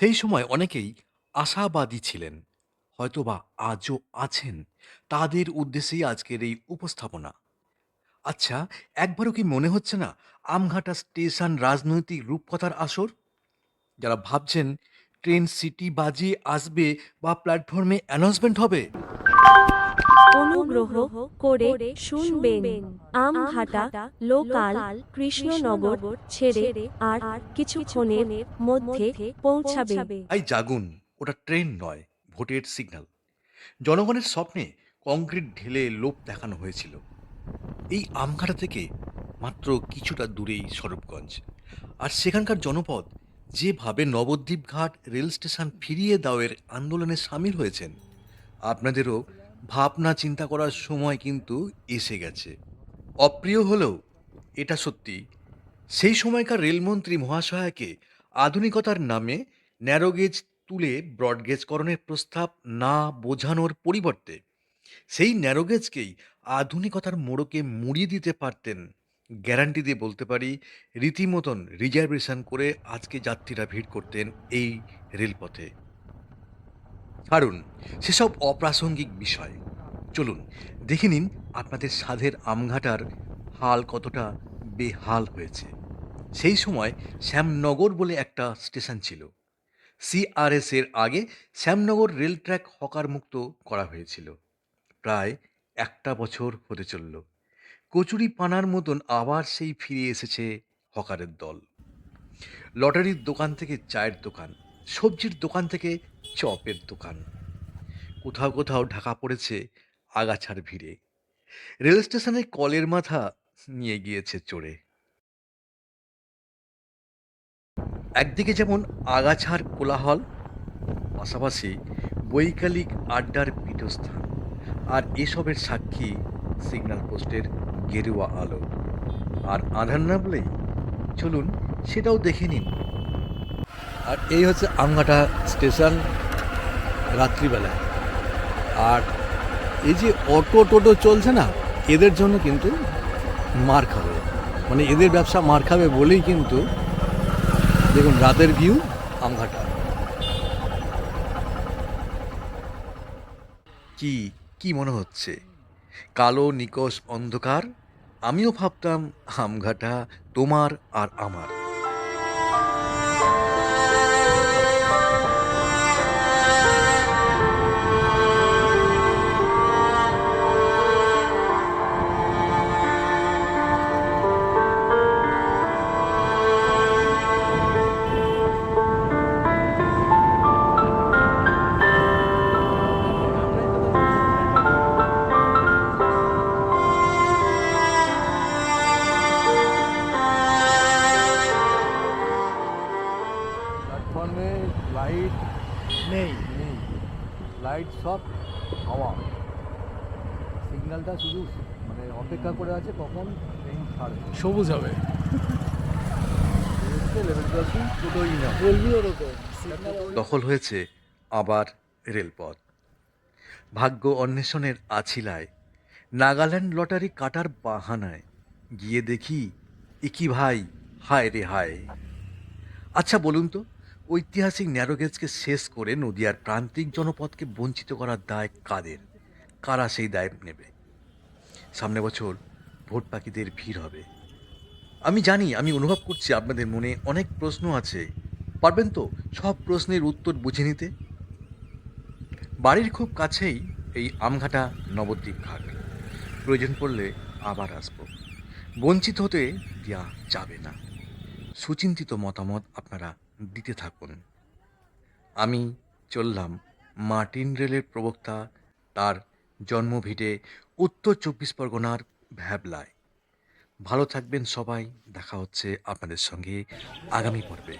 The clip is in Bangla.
সেই সময় অনেকেই আশাবাদী ছিলেন, হয়তোবা আজও আছেন। তাদের উদ্দেশ্যেই আজকের এই উপস্থাপনা। আচ্ছা একবারও কি মনে হচ্ছে না আমঘাটা স্টেশন রাজনৈতিক রূপকথার আসর? যারা ভাবছেন ট্রেন সিটি বাজিয়ে আসবে বা প্ল্যাটফর্মে অ্যানাউন্সমেন্ট হবে? অনুগ্রহ করে শুনবেন আমঘাটা লোকাল কৃষ্ণনগর ছেড়ে আর কিছুক্ষণের মধ্যে পৌঁছাবে। আই জাগুন ওটা ট্রেন নয় ভোটের সিগন্যাল। জনগণের স্বপ্নে কংক্রিট ঢেলে লোভ দেখানো হয়েছিল। এই আমঘাটা থেকে মাত্র কিছুটা দূরেই স্বরূপগঞ্জ। আর সেখানকার জনপদ যেভাবে নবদ্বীপ ঘাট রেল স্টেশন ফিরিয়ে দাওয়ের আন্দোলনে সামিল হয়েছেন আপনাদেরও ভাবনা চিন্তা করার সময় কিন্তু এসে গেছে। অপ্রিয় হলেও, এটা সত্যি, সেই সময়কার রেলমন্ত্রী মহাশয়াকে আধুনিকতার নামে ন্যারোগেজ তুলে ব্রডগেজকরণের প্রস্তাব না বোঝানোর পরিবর্তে, সেই ন্যারোগেজকেই আধুনিকতার মোড়কে মুড়িয়ে দিতে পারতেন, গ্যারান্টি দিয়ে বলতে পারি, রীতিমতন রিজার্ভেশন করে আজকে যাত্রীরা ভিড় করতেন এই রেলপথে। ছাড়ুন, সেসব অপ্রাসঙ্গিক বিষয়। চলুন, দেখে নিন আপনাদের সাধের আমঘাটার হাল কতটা বেহাল হয়েছে। সেই সময় শ্যামনগর বলে একটা স্টেশন ছিল। সিআরএস এর আগে শ্যামনগর রেল ট্র্যাক হকার মুক্ত করা হয়েছিল। প্রায় একটা বছর হতে চলল। কচুরি পানার মতন আবার সেই ফিরে এসেছে হকারের দল। লটারির দোকান থেকে চায়ের দোকান, সবজির দোকান থেকে চপের দোকান। কোথাও কোথাও ঢাকা পড়েছে আগাছার ভিড়ে। রেল স্টেশনে কলের মাথা নিয়ে গিয়েছে চড়ে একদিকে যেমন আগাছার কোলাহল, পাশাপাশি বৈকালিক আড্ডার পীঠস্থান, আর এসবের সাক্ষী সিগন্যাল পোস্টের গেরুয়া আলো। আর আধার নামলেই চলুন সেটাও দেখে নিন। আর এই হচ্ছে আমঘাটা স্টেশন। রাত্রিবেলায়। আর এই যে অটো টোটো চলছে না, এদের জন্য কিন্তু মার খাবে। মানে এদের ব্যবসা মার খাবে বলেই কিন্তু দেখুন রাতের ভিউ আমঘাটা। কি কি মনে হচ্ছে? কালো, নিকষ, অন্ধকার? আমিও ভাবতাম আমঘাটা তোমার আর আমার। নেই নেই। লাইট সব হাওয়া। সিগন্যালটা শুধু মানে অপেক্ষা করে আছে কখন ট্রেন ছাড়বে। সবুজ হবে। লেভেল ক্রসিং দুটোই না বলবি ওরকম সিগন্যাল দখল হয়েছে আবার রেলপথ। ভাগ্য অন্বেষণের আছিলায় নাগাল্যান্ড লটারি কাটার বাহানায় গিয়ে দেখি ইকি ভাই? হায় রে হায়। আচ্ছা বলুন তো ঐতিহাসিক ন্যারোগেজকে শেষ করে নদিয়ার প্রান্তিক জনপদকে বঞ্চিত করার দায় কাদের? কারা সেই দায় নেবে? সামনে বছর ভোট পাখিদের ভিড় হবে। আমি জানি, আমি অনুভব করছি আপনাদের মনে অনেক প্রশ্ন আছে। পারবেন তো সব প্রশ্নের উত্তর বুঝে নিতে? বাড়ির খুব কাছেই এই আমঘাটা নবদ্বীপ ঘাট। প্রয়োজন পড়লে আবার আসব। বঞ্চিত হতে দেওয়া যাবে না। সুচিন্তিত মতামত আপনারা দিতে থাকুন। আমি চললাম মার্টিন রেলের প্রবক্তা তার জন্মভিটে উত্তর চব্বিশ পরগনার ভ্যাবলায়। ভালো থাকবেন সবাই, দেখা হচ্ছে আপনাদের সঙ্গে আগামী পর্বে।